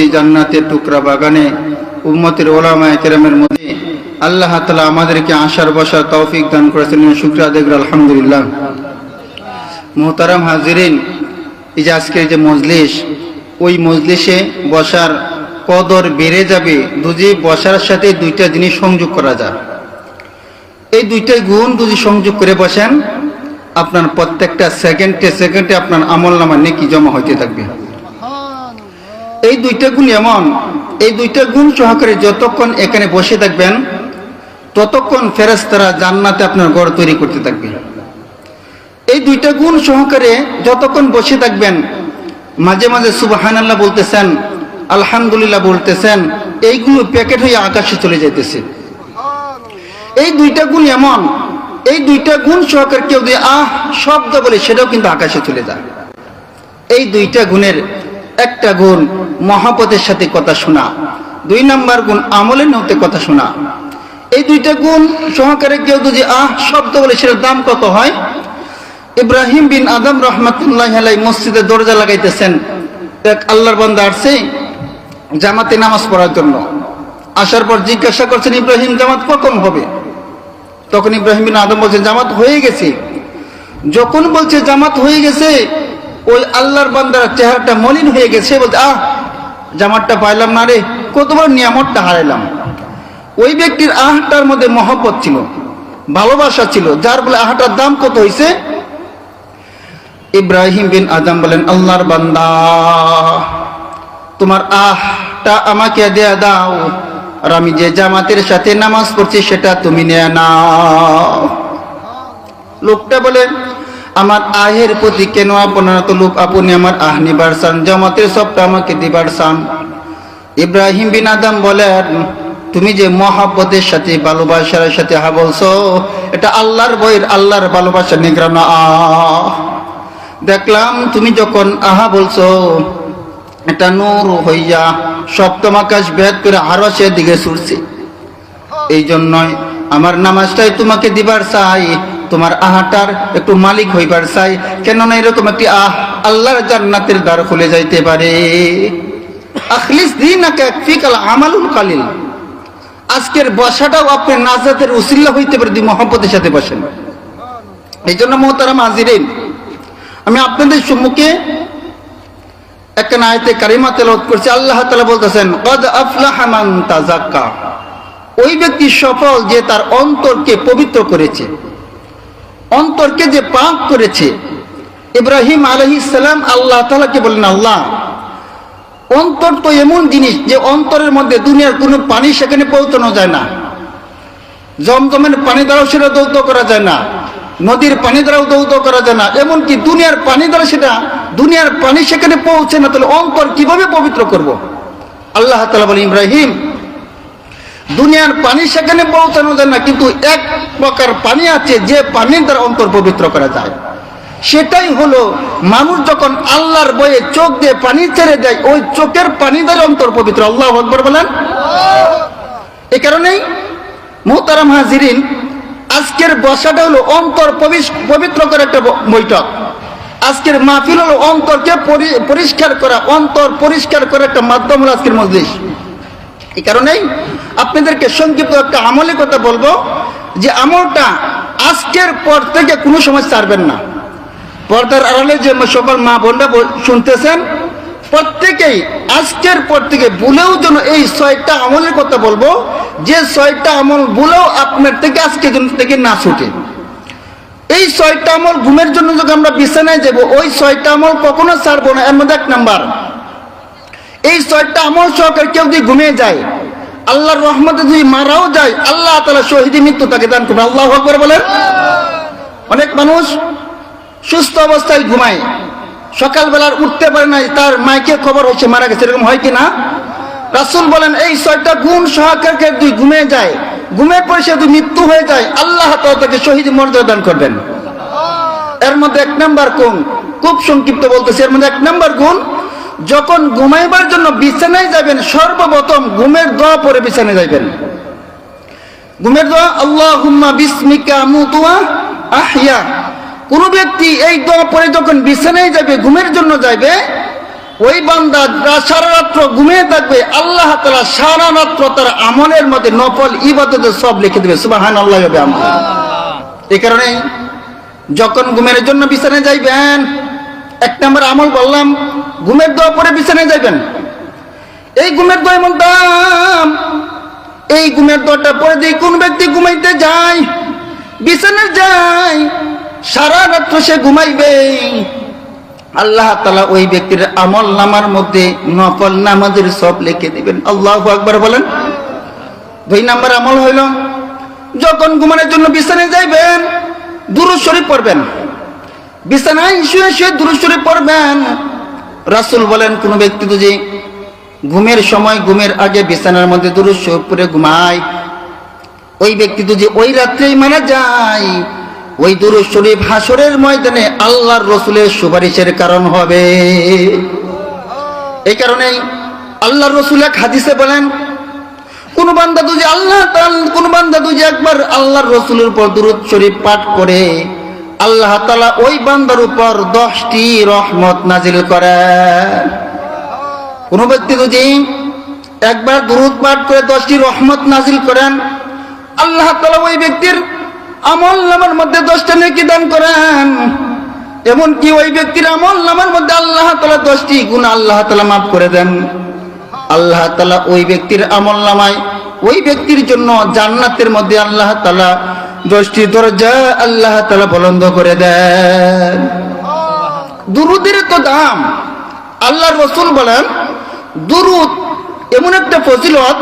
এই জান্নাতের টুকরা বাগানে উম্মতের ওলামা কেরামের মধ্যে আল্লাহ তালা আমাদেরকে আশার বসার তৌফিক দান করেছেন শুক্রিয়া দেখব আলহামদুলিল্লাহ। মোহতারাম হাজিরিন, এই যে আজকের যে মজলিস, ওই মজলিসে বসার কদর বেড়ে যাবে দুজি বসার সাথে দুইটা জিনিস সংযোগ করা যায়। এই দুইটা গুণ যদি সংযোগ করে বসেন, আপনার প্রত্যেকটা সেকেন্ডে সেকেন্ডে আপনার আমল নামা নেকি জমা হইতে থাকবে। এই দুইটা গুণ এমন, এই দুইটা গুণ সহকারে যতক্ষণ এখানে বসে থাকবেন, ততক্ষণ ফেরেস্তারা জান্নাতে আপনার ঘর তৈরি করতে থাকবে। এই দুইটা গুণ সহকারে যতক্ষণ বসে থাকবেন, মাঝে মাঝে সুবাহানাল্লাহ বলতেছেন, আলহামদুলিল্লাহ বলতেছেন, এইগুলো প্যাকেট হয়ে আকাশে চলে যাইতেছে। এই দুইটা গুণ এমন, এই দুইটা গুণ সহকারে কেউ দিয়ে আহ শব্দ বলে, সেটাও কিন্তু আকাশে চলে যায়। এই দুইটা গুণের একটা গুণ মহাপতের সাথে কথা শোনা। দুই নাম্বার গুণ আমলের নৌতে কথা শোনা। এই দুইটা গুণ সহকারে কেউ যদি, আহ, শব্দ বলে সেটার দাম কত হয়? ইব্রাহিম বিন আদম রহমতুল্লাহ মসজিদে দরজা লাগাইতেছেন। এক আল্লাহর বান্দা আসছে, জামাতে নামাজ পড়ার জন্য। আসার পর জিজ্ঞাসা করছেন, ইব্রাহিম, জামাত কখন হবে? তখন ইব্রাহিম বিন আদম বলছেন জামাত হয়ে গেছে। যখন বলছে, জামাত হয়ে গেছে ওই আল্লাহর বান্দার চেহারাটা মলিন হয়ে গেছে বলছে, আহ, জামাতটা পাইলাম না রে, কতবার নিয়ামতটা হারাইলাম। ওই ব্যক্তির আহটার মধ্যে মহব্বত ছিল, ভালোবাসা ছিল, যার বলে আহাটার দাম কত হয়েছে ইব্রাহিম বিন আদম বলেন, আল্লাহর বান্দা, তোমার আহটা আমাকে দেয়া দাও, আর আমি যে জামাতের সাথে নামাজ পড়ছি সেটা তুমি নেয়া নাও। লোকটা বলে আমার আহের প্রতি কেন আপনার তো লোক আপনি আমার আহ নিবার চান জামাতের সবটা আমাকে দিবার চান ইব্রাহিম বিন আদম বলেন, তুমি যে মহাব্বতের সাথে, ভালোবাসার সাথে হা বলছো, এটা আল্লাহর বইয়ের, আল্লাহর ভালোবাসা নিগ্রাম আহ দেখলাম তুমি যখন আহা বলছো, এটা নূর হইয়া সপ্তম আকাশ ভেদ করে আরও সে দিকে ছুটছে এই জন্যই আমার নামাজটাই তোমাকে দিবার চাই। তোমার আহাটার একটু মালিক হইবার চাই। কেননা এরকম একটি আহ আল্লাহর জান্নাতের দ্বার খুলে যাইতে পারে। কালিল। আজকের বসাটাও আপনি নাজাতের উসিল্লা হইতে পারে মহব্বতের সাথে বসেন। এই জন্য মোহতারাম হাজিরিন, আমি আপনাদের সম্মুখে একটা আয়তে কারিমা তেলাওয়াত করছি। আল্লাহ তাআলা বলতেছেন, কদ আফলাহা মান ওই ব্যক্তি সফল যে তার অন্তরকে পবিত্র করেছে। অন্তরকে যে পাক করেছে, ইব্রাহিম আলহি সালাম আল্লাহ তালাকে বলেন, আল্লাহ, অন্তর তো এমন জিনিস যে অন্তরের মধ্যে দুনিয়ার কোনো পানি সেখানে পৌঁছানো যায় না। জমজমের পানি দ্বারাও সেটা দৌত করা যায় না। নদীর পানি দ্বারাও দৌত করা যায় না। এমনকি দুনিয়ার পানি দ্বারা সেটা দুনিয়ার পানি সেখানে পৌঁছে না। তাহলে অন্তর কীভাবে পবিত্র করব। আল্লাহ তালা বলে ইব্রাহিম দুনিয়ার পানি সেখানে পৌঁছানো যায় না, কিন্তু এক প্রকার পানি আছে যে পানির দ্বারা অন্তর পবিত্র করা যায়। সেটাই হলো মানুষ যখন আল্লাহর বয়ে চোখ দিয়ে পানি ছেড়ে দেয়, ওই চোখের পানি দ্বারা অন্তর পবিত্র। আল্লাহ আকবর বলেন। এ কারণেই মোহতারাম হাজিরিন, আজকের বসাটা হলো অন্তর পবিত্র করে একটা বৈঠক। আজকের মাহফিল হলো অন্তরকে পরিষ্কার করা, অন্তর পরিষ্কার করা একটা মাধ্যম হলো আজকের মজলিস। এই কারণেই আপনাদেরকে সংক্ষিপ্ত একটা আমলের কথা বলব যে আমলটা আজকের পর থেকে কোনো সময় ছাড়বেন না। পর্দার আড়ালে যে সকল মা বোনরা শুনতেছেন, প্রত্যেকেই আজকের পর থেকে ভুলেও যেন এই ছয়টা আমলের কথা বলব, যে ছয়টা আমল ভুলেও আপনার থেকে আজকে থেকে না ছুটে। এই ছয়টা আমল ঘুমের জন্য যখন আমরা বিছানায় যাব, ওই ছয়টা আমল কখনো ছাড়বো না, এর মধ্যে এক নাম্বার। এই ছয়টা আমল সহকারে কেউ যদি ঘুমিয়ে যায়, আল্লাহর রহমতে যদি মারাও যায়, আল্লাহ তালা শহীদি মৃত্যু তাকে দান করবে আল্লাহ আকবর বলেন। অনেক মানুষ সুস্থ অবস্থায় ঘুমায়, সকালবেলার উঠতে পারে না তার মাইকে খবর হচ্ছে মারা গেছে, এরকম হয় কি না রাসুল বলেন, এই ছয়টা গুণ সহকারকে দুই ঘুমে যায় ঘুমে পরে সে যদি মৃত্যু হয়ে যায়, আল্লাহ তাকে শহীদ মর্যাদা দান করবেন। এর মধ্যে এক নাম্বার কোন? খুব সংক্ষিপ্ত বলতেছে, এর মধ্যে এক নাম্বার গুণ যখন ঘুমাইবার জন্য বিছানায় যাবেন সর্বপ্রথম ঘুমের দোয়া পরে বিছানায় যাবেন ঘুমের দোয়া আল্লাহ হুম্মা বিস্মিকা মুতুয়া আহিয়া কোন ব্যক্তি এই দোয়া পরে যখন বিছানায় যাবে ঘুমের জন্য যাবে ওই বান্দা সারা রাত্র ঘুমিয়ে থাকবে, আল্লাহ তালা সারা রাত্র তার আমলের মধ্যে নফল ইবাদতের সব লিখে দেবে সুবাহান আল্লাহ হবে আমল এই কারণে যখন ঘুমের জন্য বিছানায় যাইবেন, এক নম্বর আমল বললাম ঘুমের দোয়া পরে বিছানায় যাইবেন। এই ঘুমের দোয়া এমন দাম। এই ঘুমের দোয়াটা পরে দিয়ে কোন ব্যক্তি ঘুমাইতে যায়, বিছানায় যায়, সারা রাত্র সে ঘুমাইবে। আল্লাহ তালা ওই ব্যক্তির আমল নামার মধ্যে নফল নামাজের সব লিখে দিবেন। আল্লাহ আকবার বলেন। দুই নাম্বার আমল হইল, যখন ঘুমানোর জন্য বিছানায় যাইবেন, দুরুদ শরীফ পড়বেন। বিছানায় শুয়ে শুয়ে দুরুদ শরীফ পড়বেন। রাসূল বলেন, কোন ব্যক্তি যদি ঘুমের সময়, ঘুমের আগে বিছানার মধ্যে শরীফ পড়ে ঘুমায়, ওই ব্যক্তি যদি ওই রাত্রেই মারা যায়, ওই দুরুদ শরীফ হাসরের ময়দানে আল্লাহর রসুলের সুপারিশের কারণ হবে। এই কারণেই আল্লাহর রসুল এক হাদিসে বলেন, কোন বান্দা দুজি আল্লাহ কোন বান্দা দুজি একবার আল্লাহর রসুলের উপর দুরুদ শরীফ পাঠ করে আল্লাহ তালা ওই বান্দার উপর দশটি রহমত নাজিল করেন কোন ব্যক্তি যদি একবার দুরুদ পাঠ করে দশটি রহমত নাজিল করেন, আল্লাহ তালা ওই ব্যক্তির আমল নামার মধ্যে দশটা নেকি দান করেন। এমনকি ওই ব্যক্তির আমল নামার মধ্যে আল্লাহ তালা দশটি গুণ আল্লাহ তালা মাফ করে দেন। আল্লাহ তালা ওই ব্যক্তির আমল নামায় ওই ব্যক্তির জন্য জান্নাতের মধ্যে আল্লাহ তালা দশটি দরজা আল্লাহ তালা বলন্দ করে দেন। দুরুদের তো দাম। আল্লাহ রসুল বলেন, দুরুদ এমন একটা ফজিলত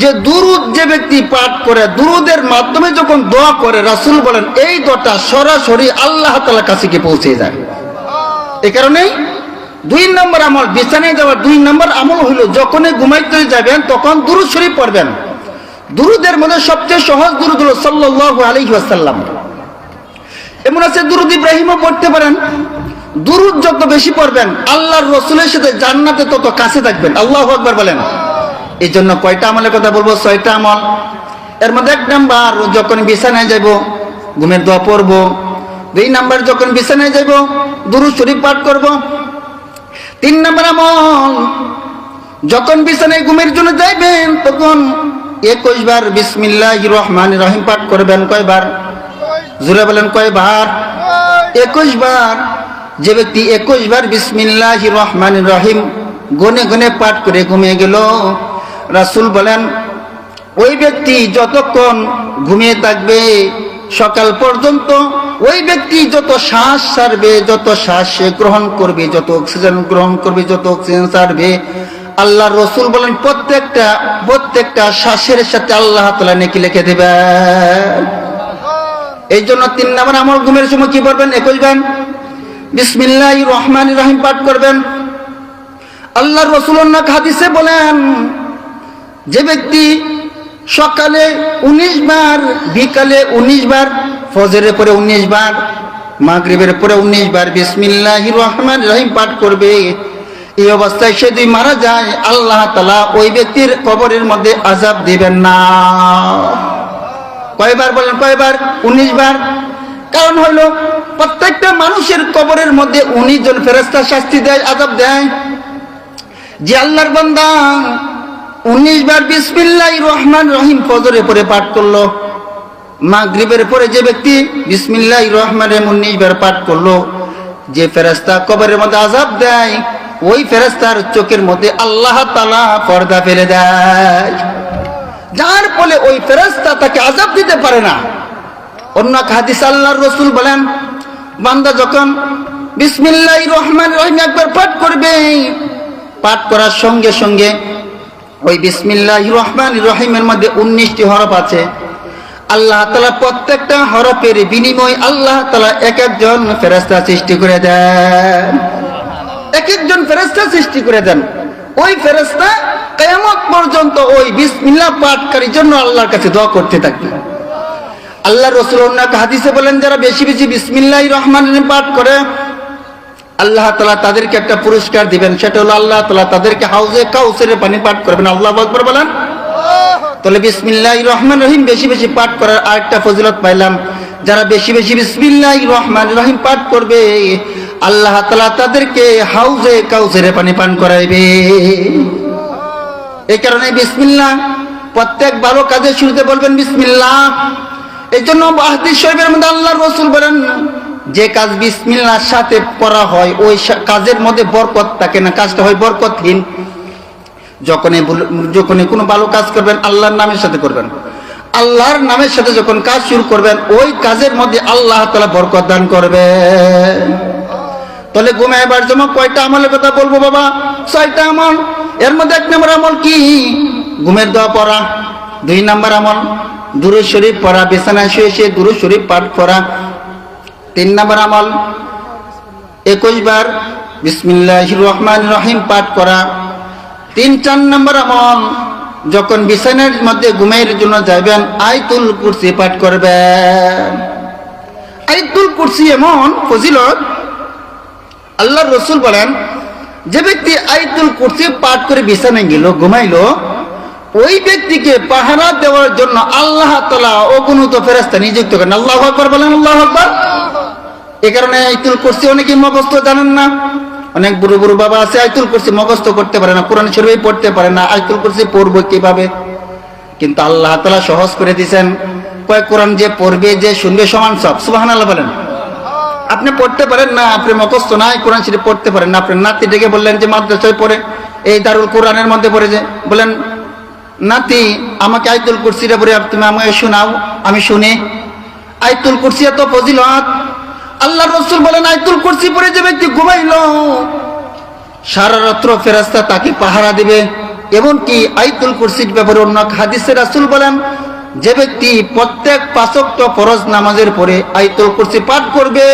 যে দুরুদ যে ব্যক্তি পাঠ করে, দুরুদের মাধ্যমে যখন দোয়া করে, রাসুল বলেন, এই দোয়াটা সরাসরি আল্লাহ তালার কাছে গিয়ে পৌঁছে যায়। এ কারণেই দুই নম্বর আমল, বিছানায় যাওয়ার দুই নম্বর আমল হলো, যখনই ঘুমাইতে যাবেন, তখন দুরুদ শরীফ পড়বেন। দুরুদের মধ্যে সবচেয়ে সহজ দুরুদ হলো সাল্লাল্লাহু আলাইহি ওয়াসাল্লাম। এমন আছে, দুরুদ ইব্রাহিমও পড়তে পারেন। দুরুদ যত বেশি পড়বেন, আল্লাহর রসুলের সাথে জান্নাতে তত কাছে থাকবেন। আল্লাহ আকবার বলেন। এই জন্য কয়টা আমলের কথা বলব? ছয়টা আমল। এর মধ্যে এক নাম্বার, যখন বিছানায় যাব ঘুমের দোয়া পড়ব। দুই নাম্বার, যখন বিছানায় যাব দুরুদ শরীফ পাঠ করব। তিন নাম্বার আমল, যখন বিছানায় ঘুমের জন্য যাইবেন, তখন একুশ বার বিসমিল্লাহ রহমান রহিম পাঠ করবেন কয়বার? জুড়ে বলেন কয়বার? একুশ বার। যে ব্যক্তি একুশ বার বিসমিল্লাহ রহমান রহিম গনে গনে পাঠ করে ঘুমিয়ে গেল। রাসুল বলেন, ওই ব্যক্তি যতক্ষণ ঘুমিয়ে থাকবে, সকাল পর্যন্ত ওই ব্যক্তি যত শ্বাস ছাড়বে, যত শ্বাস সে গ্রহণ করবে, যত অক্সিজেন গ্রহণ করবে, যত অক্সিজেন ছাড়বে আল্লাহ রসুল বলেন, প্রত্যেকটা প্রত্যেকটা শ্বাসের সাথে আল্লাহ তালা নেকি লিখে দেবে এই জন্য তিন নম্বর আমল ঘুমের সময় কি করবেন একুশ গান। বিসমিল্লাহ রহমান রহিম পাঠ করবেন। আল্লাহ রসুল্লাহ হাদিসে বলেন, যে ব্যক্তি সকালে উনিশ বার, বিকালে উনিশ বার, ফজরের পরে উনিশ বার, মাগরিবের পরে উনিশ বার বিসমিল্লাহ রহমান রহিম পাঠ করবে। এই অবস্থায় সে যদি মারা যায়, আল্লাহ তালা ওই ব্যক্তির কবরের মধ্যে আজাব দিবেন না। কয়বার বলেন কয়বার? উনিশ বার। কারণ হলো, প্রত্যেকটা মানুষের কবরের মধ্যে উনিশ জন ফেরস্তা শাস্তি দেয় আজাব দেয়, যে আল্লাহর বান্দা উনিশ বার বিসমিল্লাহ রহমান রহিম ফজরে পরে পাঠ করল মা মাগরিবের পরে যে ব্যক্তি বিসমিল্লাহ রহমান রহিম উনিশ বার পাঠ করল, যে ফেরেস্তা কবরের মধ্যে আজাব দেয় ওই ফেরেস্তার চোখের মধ্যে আল্লাহ তালা পর্দা ফেলে দেয়। যার ফলে ওই ফেরেস্তা তাকে আজাব দিতে পারে না। অন্য হাদিস আল্লাহর রসুল বলেন, বান্দা যখন বিসমিল্লাহ রহমান রহিম একবার পাঠ করবে, পাঠ করার সঙ্গে সঙ্গে ওই বিসমিল্লাহ রহমান রহিমের মধ্যে উনিশটি হরফ আছে। আল্লাহ তালা প্রত্যেকটা হরফের বিনিময় আল্লাহ তালা এক একজন ফেরেস্তা সৃষ্টি করে দেন। এক একজন ফেরেস্তা সৃষ্টি করে দেন। ওই ফেরেস্তা কেয়ামত পর্যন্ত ওই বিসমিল্লাহ পাঠকারীর জন্য আল্লাহর কাছে দোয়া করতে থাকবে। আল্লাহ রসুল হাদিসে বলেন, যারা বেশি বেশি বিসমিল্লাহ রহমান পাঠ করে, আল্লাহ তালা তাদেরকে একটা পুরস্কার দিবেন। সেটা হলো আল্লাহ তালা তাদেরকে হাউজে কাউসের পানি পাঠ করবেন। আল্লাহ আকবর বলেন। তাহলে বিসমিল্লাহ রহমান রহিম বেশি বেশি পাঠ করার আরেকটা ফজিলত পাইলাম। যারা বেশি বেশি বিসমিল্লাহ রহমান রহিম পাঠ করবে আল্লাহ তালা তাদেরকে হাউজে কাউসেরে পানি পান করাইবে। এই কারণে বিসমিল্লাহ, প্রত্যেক ভালো কাজের শুরুতে বলবেন বিসমিল্লাহ। এই জন্য হাদিস শরীফের মধ্যে আল্লাহ রসুল বলেন, যে কাজ বিসমিল্লার সাথে করা হয়, ওই কাজের মধ্যে বরকত থাকে না, কাজটা হয় বরকতহীন। যখনই যখনই কোনো ভালো কাজ করবেন, আল্লাহর নামের সাথে করবেন। আল্লাহর নামের সাথে যখন কাজ শুরু করবেন, ওই কাজের মধ্যে আল্লাহ তালা বরকত দান করবে তাহলে ঘুমাইবার জন্য কয়টা আমলের কথা বলব বাবা? ছয়টা আমল। এর মধ্যে এক নম্বর আমল কি? ঘুমের দোয়া পড়া। দুই নম্বর আমল, দুরু শরীফ পড়া, বিছানায় শুয়ে শুয়ে দুরু শরীফ পাঠ করা। তিন নম্বর আমল, একুশ বার বিসমিল্লাহ রহমান রহিম পাঠ করা। তিন, চার নম্বর আমল, যখন বিছানার মধ্যে ঘুমের জন্য যাবেন আইতুল কুরসি পাঠ করবেন। আইতুল কুরসি এমন ফজিলত আল্লাহ রসুল বলেন, যে ব্যক্তি আইতুল কুরসি পাঠ করে বিছানায় গেল, ঘুমাইলো, ওই ব্যক্তিকে পাহারা দেওয়ার জন্য আল্লাহ তালা অগুণত ফেরাস্তা নিযুক্ত করেন। আল্লাহ আকবর বলেন, আল্লাহ আকবর। এ কারণে আইতুল কুরসি অনেকে মগস্ত জানেন না। অনেক বুড়ো বুড়ো বাবা আছে আইতুল কুরসি মগস্ত করতে পারে না, কোরআন শরীফ পড়তে পারে না আইতুল কুরসি পড়ব কীভাবে? কিন্তু আল্লাহ তালা সহজ করে দিয়েছেন। কয়েক কোরআন যে পড়বে, যে শুনবে, সমান সব। সুবাহান আল্লাহ বলেন। আপনি পড়তে পারেন না, আপনি মকস্ত নাই, কোরআন শরীফ পড়তে পারেন না। আপনার ডেকে বললেন যে, মাদ্রাসায় পড়ে। এই দারুল কোরআনের মধ্যে পড়ে যে বলেন নাতি, আমাকে আইতুল কুরসিটা পড়ে তুমি আমাকে শোনাও, আমি শুনি। আইতুল কুরসি এত ফজিলত। আল্লাহ রসুল বলেন আইতুল কুরসি পড়ে যে ব্যক্তি ঘুমাইলো, সারা রাত্র ফেরাস্তা তাকে পাহারা দিবে। এমনকি আইতুল কুরসির ব্যাপারে অন্য হাদিসে রাসুল বলেন যে ব্যক্তি প্রত্যেক পাঁচক্ত ফরজ নামাজের পরে আইতুল করছে পাঠ করবে,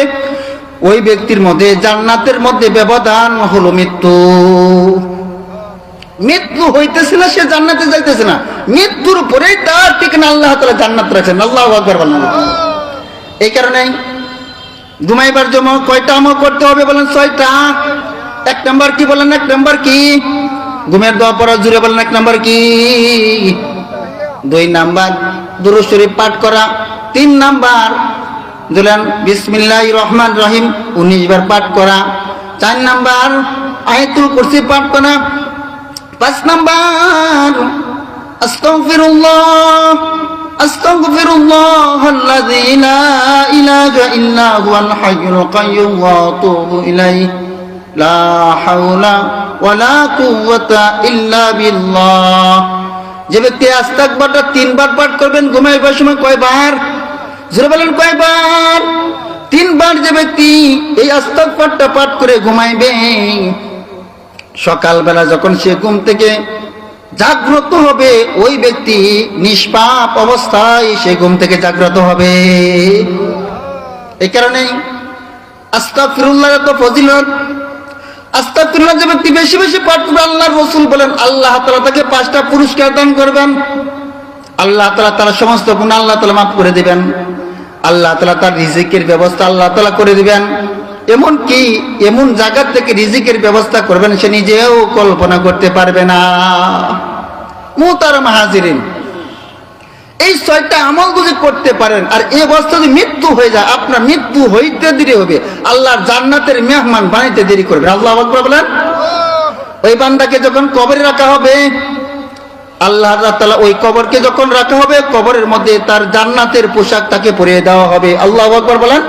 ওই ব্যক্তির মধ্যে জান্নাতের মধ্যে ব্যবধান হলো মৃত্যু। মৃত্যু হইতেছে না, সে জান্নাতে যাইতেছে না। মৃত্যুর পরেই তার ঠিকানা আল্লাহ তালা জান্নাত রাখছেন আল্লাহ এই কারণে ঘুমাইবার জন্য কয়টা আমল করতে হবে বলেন? ছয়টা। এক নাম্বার কি বলেন? এক নাম্বার কি? ঘুমের দোয়া পড়া জুড়ে বলেন, এক নাম্বার কি? দুই নাম্বার দুরু শরীফ পাঠ করা। তিন নাম্বার দিলেন বিসমিল্লাহ রহমান রহিম। উনিশ বার পাঠ করা। চার নাম্বার আয়তুল কুরসি পাঠ করা। পাঁচ নাম্বার, আস্তাগফিরুল্লাহ আস্তাগফিরুল্লাহ আল্লাযী লা ইলাহা ইল্লা হুয়াল হাইয়ুল কাইয়্যুম ওয়া আতুবু ইলাইহি। লা হাওলা ওয়ালা কুওয়াতা ইল্লা বিল্লাহ। যে ব্যক্তি আস্তাগফারটা তিনবার পাঠ করবেন ঘুমাইবার সময় কয়বার? জোরে বলেন কয়বার? তিনবার যে ব্যক্তি এই আস্তাগফারটা পাঠ করে ঘুমাইবে, সকালবেলা যখন সে ঘুম থেকে জাগ্রত হবে, ওই ব্যক্তি নিষ্পাপ অবস্থায় সে ঘুম থেকে জাগ্রত হবে। এই কারণে আস্তা ফিরুল্লাহ এত ফজিলত আস্তা ফিরুল্লাহ যে ব্যক্তি বেশি বেশি পাঠ করবে আল্লাহ রসুল বলেন, আল্লাহ তালা তাকে পাঁচটা পুরস্কার দান করবেন। আল্লাহ তালা তার সমস্ত গুণ আল্লাহ তালা মাফ করে দিবেন। আল্লাহ তালা তার রিজিকের ব্যবস্থা আল্লাহ তালা করে দিবেন। এমন কি এমন জায়গা থেকে রিজিকের ব্যবস্থা করবেন, সে নিজেও কল্পনা করতে পারবে না। মুতার মাহাজিরিন এই ছয়টা আমল যদি করতে পারেন, আর এই অবস্থা যদি মৃত্যু হয়ে যায়, আপনার মৃত্যু হইতে দেরি হবে। আল্লাহর জান্নাতের মেহমান বানাইতে দেরি করবে। আল্লাহ বলেন। ওই বান্দাকে যখন কবরে রাখা হবে, আল্লাহ তাআলা ওই কবরকে যখন রাখা হবে, কবরের মধ্যে তার জান্নাতের পোশাক তাকে পরিয়ে দেওয়া হবে। আল্লাহ আকবার বলেন।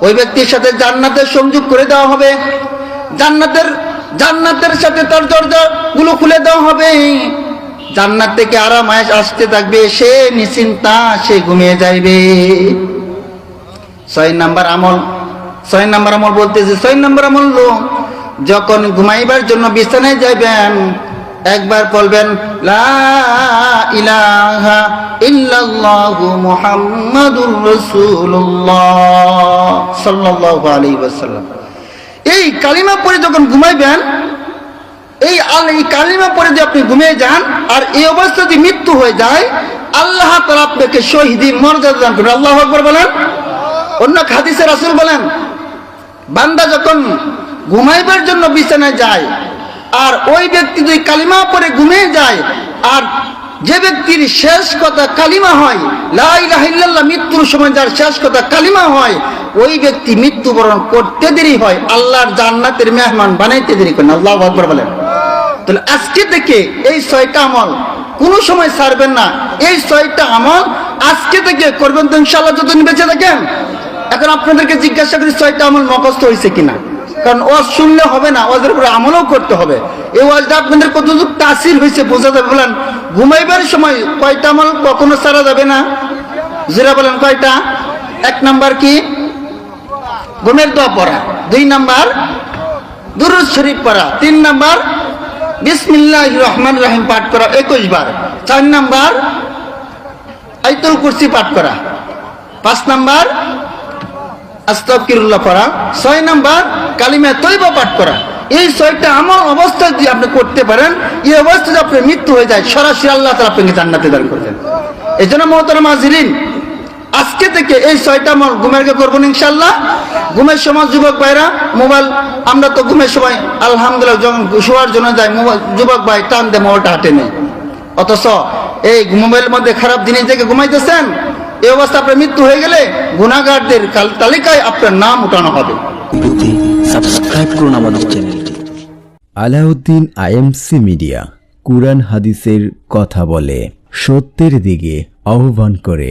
ওই ব্যক্তির সাথে জান্নাতের সংযোগ করে দেওয়া হবে। জান্নাতের জান্নাতের সাথে তার দরজা গুলো খুলে দেওয়া হবে। জান্নাত থেকে আরাম আসতে থাকবে, সে নিশ্চিন্তা, সে ঘুমিয়ে যাইবে। ছয় নাম্বার আমল, ছয় নাম্বার আমল বলতেছে, ছয় নাম্বার আমল যখন ঘুমাইবার জন্য বিছানায় যাইবেন, একবার বলবেন এই কালিমা পরে যখন ঘুমাইবেন এই এই কালিমা পরে যে আপনি ঘুমিয়ে যান আর এই অবস্থা যদি মৃত্যু হয়ে যায়, আল্লাহ তাআলা আপনাকে শহীদি মর্যাদা দান করবেন। আল্লাহু আকবার বলেন। অন্য হাদিসে রাসূল বলেন, বান্দা যখন ঘুমাইবার জন্য বিছানায় যায় আর ওই ব্যক্তি যদি কালিমা পরে ঘুমিয়ে যায় আর যে ব্যক্তির শেষ কথা কালিমা হয়, লা ইলাহা ইল্লাল্লাহ, মৃত্যুর সময় যার শেষ কথা কালিমা হয়, ওই ব্যক্তি মৃত্যুবরণ করতে দেরি হয়, আল্লাহর জান্নাতের মেহমান বানাইতে দেরি করেন। আল্লাহ আকবর বলেন। তাহলে আজকে থেকে এই ছয়টা আমল কোনো সময় ছাড়বেন না। এই ছয়টা আমল আজকে থেকে করবেন তো ইনশাল্লাহ যতদিন বেঁচে থাকেন। এখন আপনাদেরকে জিজ্ঞাসা করি ছয়টা আমল মকস্ত হয়েছে কিনা। কারণ ওয়াজ শুনলে হবে না, ওয়াজের উপরে আমলও করতে হবে। এই ওয়াজটা আপনাদের কতটুকু তাসির হয়েছে বোঝা যাবে। বলেন, ঘুমাইবার সময় কয়টা আমল কখনো ছাড়া যাবে না? যেটা বলেন, কয়টা? এক নাম্বার কি? ঘুমের দোয়া পড়া। দুই নাম্বার, দুরুদ শরীফ পড়া। তিন নাম্বার বিসমিল্লাহ রহমান রাহিম পাঠ করা, একুশ বার। চার নাম্বার আইতুল কুরসি পাঠ করা। পাঁচ নাম্বার আস্তাফকিরুল্লাহ পড়া। ছয় নাম্বার কালিমা তৈবা পাঠ করা। এই ছয়টা আমল অবস্থায় যদি আপনি করতে পারেন, এই অবস্থায় যদি আপনার মৃত্যু হয়ে যায়, সরাসরি আল্লাহ তালা আপনাকে জান্নাতে দান করবেন। এই জন্য মহতরম হাজিরিন আজকে থেকে এই ছয়টা আমল ঘুমের আগে করব ইনশাল্লাহ। ঘুমের সময় যুবক ভাইরা মোবাইল আমরা তো ঘুমের সময় আলহামদুলিল্লাহ যখন শোয়ার জন্য যাই মোবাইল যুবক ভাই টান দে মোবাইলটা হাতে নেই অথচ এই মোবাইলের মধ্যে খারাপ জিনিস দেখে ঘুমাইতেছেন এই অবস্থা আপনার মৃত্যু হয়ে গেলে গুণাগারদের তালিকায় আপনার নাম উঠানো হবে। সাবস্ক্রাইব করুন আমাদের চ্যানেলটি আলাউদ্দিন আইএমসি মিডিয়া কুরআন হাদিসের কথা বলে সত্যের দিকে আহ্বান করে।